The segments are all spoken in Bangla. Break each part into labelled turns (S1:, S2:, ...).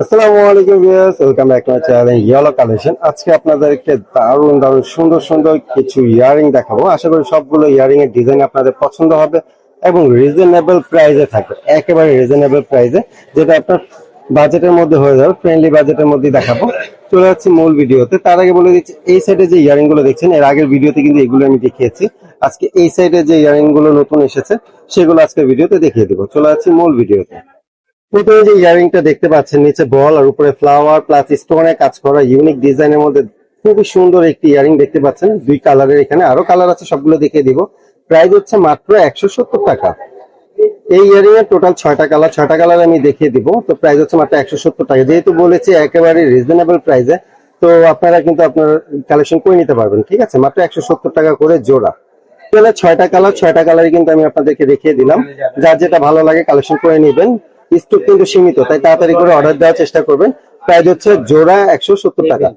S1: আসসালামু আলাইকুম viewers, welcome back to channel Yellow collection আজকে আপনাদেরকে দারুণ দারুণ, সুন্দর সুন্দর কিছু ইয়ারিং দেখাবো। আশা করি সবগুলো ইয়ারিং এর ডিজাইন আপনাদের পছন্দ হবে এবং রিজনেবল প্রাইসে থাকবে। একেবারে রিজনেবল প্রাইসে যেটা আপনার বাজেটের মধ্যে হয়ে যাবে ফ্রেন্ডলি বাজেটের মধ্যে দেখাবো। চলে যাচ্ছি মূল ভিডিওতে। তার আগে বলে দিচ্ছি, এই সাইডে যে ইয়ারিংগুলো দেখছেন, এর আগের ভিডিওতে কিন্তু এগুলো আমি দেখিয়েছি। আজকে এই সাইডে যে ইয়ারিংগুলো নতুন এসেছে, সেগুলো আজকে ভিডিওতে দেখিয়ে দিব। চলে যাচ্ছি মূল ভিডিওতে। প্রথমে যে ইয়ারিংটা দেখতে পাচ্ছেন, নিচে বল আর উপরে ফ্লাওয়ার প্লাস স্টোনে কাজ করা ইউনিক ডিজাইনের মধ্যে খুবই সুন্দর একটি ইয়ারিং দেখতে পাচ্ছেন। দুই কালারের এখানে আরও কালার আছে, সবগুলো দেখিয়ে দিব। প্রাইস হচ্ছে মাত্র একশো সত্তর টাকা। এই ইয়ারিং এর টোটাল ছয়টা কালার ছয়টা কালার আমি দেখিয়ে দিব। তো প্রাইস হচ্ছে মাত্র একশো সত্তর টাকা। যেহেতু বলেছি একেবারে রিজনেবল প্রাইসে তো আপনারা কিন্তু আপনার কালেকশন করে নিতে পারবেন, ঠিক আছে? মাত্র একশো সত্তর টাকা করে জোড়া। ছয়টা কালার ছয়টা কালারই কিন্তু আমি আপনাদেরকে দেখিয়ে দিলাম। যার যেটা ভালো লাগে কালেকশন করে নেবেন। স্টক কিন্তু সীমিত, তাই তাড়াতাড়ি করে অর্ডার দেওয়ার চেষ্টা করবেন। প্রাইস হচ্ছে জোড়া একশো সত্তর টাকা।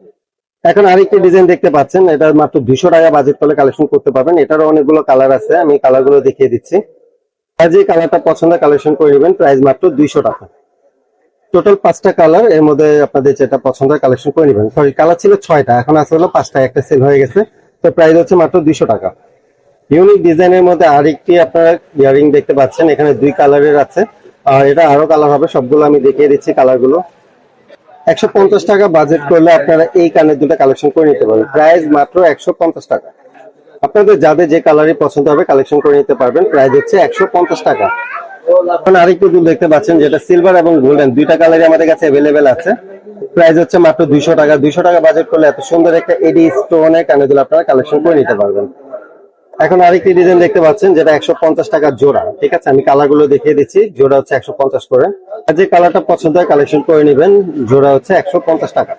S1: এখন আরেকটি ডিজাইন দেখতে পাচ্ছেন, এটা মাত্র দুশো টাকা বাজেট করলে কালেকশন করতে পারবেন। এটারও অনেকগুলো কালার আছে, আমি কালারগুলো দেখিয়ে দিচ্ছি। যে কালারটা পছন্দ কালেকশন করে নেবেন প্রাইস মাত্র দুইশো টাকা। টোটাল পাঁচটা কালারের মধ্যে আপনাদের যেটা পছন্দ কালেকশন করে নেবেন। সরি কালার ছিল ছয়টা, এখন আছে হলো পাঁচটা একটা সেল হয়ে গেছে। তো প্রাইস হচ্ছে মাত্র দুইশো টাকা। ইউনিক ডিজাইনের মধ্যে আরেকটি আপনারা ইয়ারিং দেখতে পাচ্ছেন, এখানে দুই কালারের আছে। আর এটা আরও কালার হবে, সবগুলো আমি দেখিয়ে দিচ্ছি কালারগুলো। একশো পঞ্চাশ টাকা বাজেট করলে আপনারা এই কানের দুটো কালেকশন করে নিতে পারবেন। প্রাইস মাত্র একশো পঞ্চাশ টাকা। আপনাদের যাদের যে কালারই পছন্দ হবে কালেকশন করে নিতে পারবেন। প্রাইস হচ্ছে একশো পঞ্চাশ টাকা। এখন আরেকটু দুল দেখতে পাচ্ছেন, যেটা সিলভার এবং গোল্ডেন দুইটা কালারই আমাদের কাছে অ্যাভেলেবেল আছে। প্রাইস হচ্ছে মাত্র দুইশো টাকা। দুইশো টাকা বাজেট করলে এত সুন্দর একটা এডি স্টোনের কানের দুল আপনারা কালেকশন করে নিতে পারবেন। এখন আরেকটি ডিজাইন দেখতে পাচ্ছেন, যেটা একশো পঞ্চাশ টাকা জোড়া। ঠিক আছে? আমি কালারগুলো দেখিয়ে দিচ্ছি। জোড়া হচ্ছে একশো পঞ্চাশ করে। আর যে কালারটা পছন্দ হয় কালেকশন করে নেবেন। জোড়া হচ্ছে একশো পঞ্চাশ টাকা।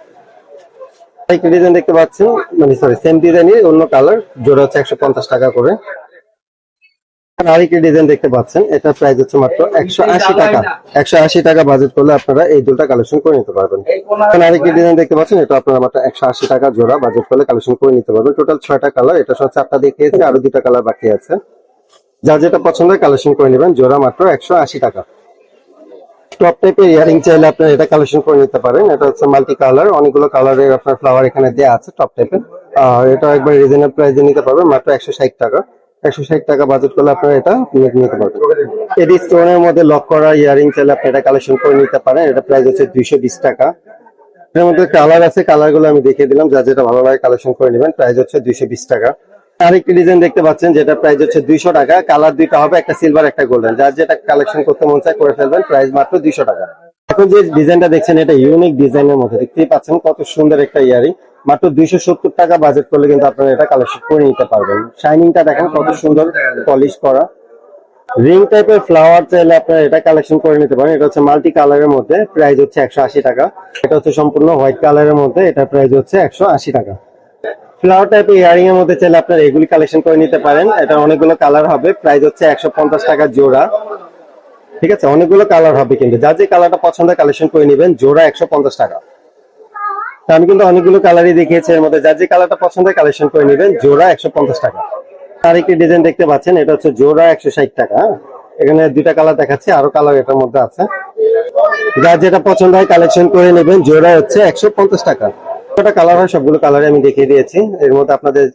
S1: আরেকটি ডিজাইন দেখতে পাচ্ছেন মানে সরি সেম ডিজাইনই অন্য কালার জোড়া হচ্ছে একশো পঞ্চাশ টাকা করে। আরেকটি ডিজাইন দেখতে পাচ্ছেন। এটা প্রাইস হচ্ছে মাত্র একশো আশি টাকা। একশো আশি টাকা বাজেট করলে আপনারা এই দুটা কালেকশন করে নিতে পারবেন। এখন আরেকটি ডিজাইন দেখতে পাচ্ছেন এটা আপনারা মাত্র একশো আশি টাকা জোড়া বাজেট করলে কালেকশন করে নিতে পারবেন। টোটাল ছয়টা কালার এটা সহ চারটা দেখিয়েছে আরও দুটা কালার বাকি আছে। যার যেটা পছন্দ কালেকশন করে নেবেন জোড়া মাত্র একশো আশি টাকা। টপ টাইপের ইয়ারিং চাইলে আপনারা এটা কালেকশন করে নিতে পারেন। এটা হচ্ছে মাল্টি কালার অনেকগুলো কালারের আপনার ফ্লাওয়ার এখানে দেওয়া আছে টপ টাইপের আর এটা একবার রিজনেবল প্রাইসে নিতে পারবেন মাত্র একশো ষাট টাকা। একশো ষাট টাকা বাজেট করলে আপনারা এটা নিতে পারবেন। এডি স্টোনের মধ্যে লক করা ইয়ারিং চাইলে আপনি এটা কালেকশন করে নিতে পারেন। এটা প্রাইস হচ্ছে দুইশো বিশ টাকা। এর মধ্যে কালার আছে কালারগুলো আমি দেখিয়ে দিলাম। যা যেটা ভালো লাগে কালেকশন করে নেবেন প্রাইস হচ্ছে দুইশো বিশ টাকা। আরেকটি ডিজাইন দেখতে পাচ্ছেন, যেটা প্রাইস হচ্ছে দুইশো টাকা। কালার দুইটা হবে, একটা সিলভার একটা গোল্ডেন যার যেটা কালেকশন করতে মন চায় করে ফেলবেন প্রাইস মাত্র দুইশো টাকা। এখন যে ডিজাইনটা দেখছেন, এটা ইউনিক ডিজাইনের মধ্যে। দেখতেই পাচ্ছেন কত সুন্দর একটা ইয়ারিং মাত্র দুইশো সত্তর টাকা বাজেট করলে কিন্তু আপনারা এটা কালেকশন করে নিতে পারবেন। শাইনিংটা দেখেন কত সুন্দর পলিশ করা। রিং টাইপের ফ্লাওয়ার চাইলে আপনারা এটা কালেকশন করে নিতে পারেন। এটা হচ্ছে মাল্টি কালারের মধ্যে প্রাইস হচ্ছে একশো আশি টাকা। এটা হচ্ছে সম্পূর্ণ হোয়াইট কালারের মধ্যে এটা প্রাইস হচ্ছে একশো আশি টাকা। ফ্লাওয়ার টাইপের ইয়ারিং এর মধ্যে চাইলে আপনারা এগুলি কালেকশন করে নিতে পারেন। এটা অনেকগুলো কালার হবে। প্রাইস হচ্ছে একশো পঞ্চাশ টাকা জোড়া। ঠিক আছে? অনেকগুলো কালার হবে কিন্তু। যা যে কালারটা পছন্দ কালেকশন করে নেবেন। জোড়া একশো পঞ্চাশ টাকা। আমি কিন্তু অনেকগুলো কালারই দেখিয়েছি এর মধ্যে। যার যে কালারটা পছন্দ কালেকশন করে নেবেন, জোড়া একশো পঞ্চাশ টাকা। আরেকটি ডিজাইন দেখতে পাচ্ছেন, এটা হচ্ছে জোড়া একশো ষাট টাকা? এখানে দুইটা কালার দেখাচ্ছি, আরও কালার এটার মধ্যে আছে। যার যেটা পছন্দ হয় কালেকশন করে নেবেন, জোড়া হচ্ছে একশো পঞ্চাশ টাকা। কটা কালার হয় সবগুলো কালারে আমি দেখিয়ে দিয়েছি। এর মধ্যে আপনাদের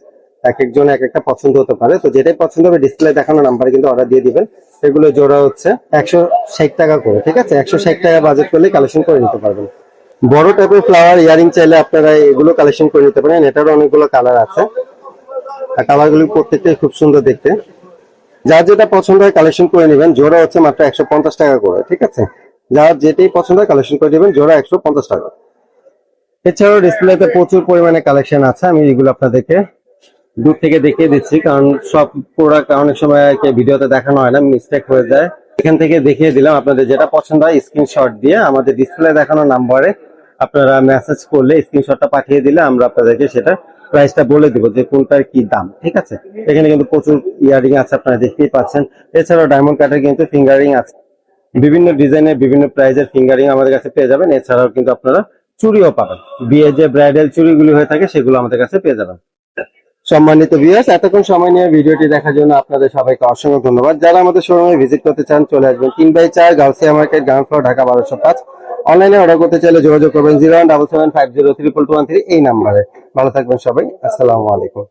S1: এক একজন এক একটা পছন্দ হতে পারে। তো যেটাই পছন্দ হবে ডিসপ্লে দেখানো নাম্বারে কিন্তু অর্ডার দিয়ে দিবেন। এগুলো জোড়া হচ্ছে একশো ষাট টাকা করে, ঠিক আছে? একশো ষাট টাকা বাজেট করলে কালেকশন করে নিতে পারবেন। বড় টাইপের ফ্লাওয়ার ইয়ারিং চাইলে আপনারা এগুলো কালেকশন করে নিতে পারেন। এটারও অনেকগুলো কালার আছে। আর কালার গুলি প্রত্যেকটাই খুব সুন্দর দেখতে। যার যেটা পছন্দ হয় কালেকশন করে নেবেন। জোড়া হচ্ছে মাত্র একশো পঞ্চাশ টাকা করে, ঠিক আছে? যার যেটাই পছন্দ হয় কালেকশন করে নেবেন। জোড়া একশো পঞ্চাশ টাকা। এছাড়াও ডিসপ্লেতে প্রচুর পরিমাণে কালেকশন আছে। আমি এগুলো আপনাদেরকে দূর থেকে দেখিয়ে দিচ্ছি। কারণ সব প্রোডাক্ট অনেক সময় ভিডিওতে দেখানো হয় না মিস্টেক হয়ে যায়। এখান থেকে দেখিয়ে দিলাম। আপনাদের যেটা পছন্দ হয় স্ক্রিনশট দিয়ে আমাদের ডিসপ্লে দেখানো নাম্বারে আপনারা মেসেজ করলে স্ক্রিনশটটা পাঠিয়ে দিলে আমরা আপনাদেরকে সেটা প্রাইসটা বলে দিব যে কোনটার কি দাম, ঠিক আছে? এখানে কিন্তু প্রচুর ইয়ারিং আছে, আপনারা দেখতেই পাচ্ছেন। এছাড়াও ডায়মন্ড কাটের কিন্তু ফিঙ্গারিং আছে। বিভিন্ন ডিজাইনের বিভিন্ন প্রাইজের ফিঙ্গারিং আমাদের কাছে পেয়ে যাবেন। এছাড়াও কিন্তু আপনারা চুরিও পাবেন। বিয়ে যে ব্রাইডাল চুড়িগুলি হয়ে থাকে, সেগুলো আমাদের কাছে পেয়ে যাবেন। সম্মানিত ভিউয়ার্স এতক্ষণ সময় নিয়ে ভিডিওটি দেখার জন্য আপনাদের সবাইকে অসংখ্য ধন্যবাদ। যারা আমাদের শোরুমে ভিজিট করতে চান, চলে আসবেন তিন বাই চার Gausia market ground floor Dhaka বারোশো পাঁচ। অনলাইনে অর্ডার করতে চাইলে যোগাযোগ করবেন zero one double seven five zero triple two one three এই নাম্বারে ভালো থাকবেন সবাই। আসসালামু আলাইকুম।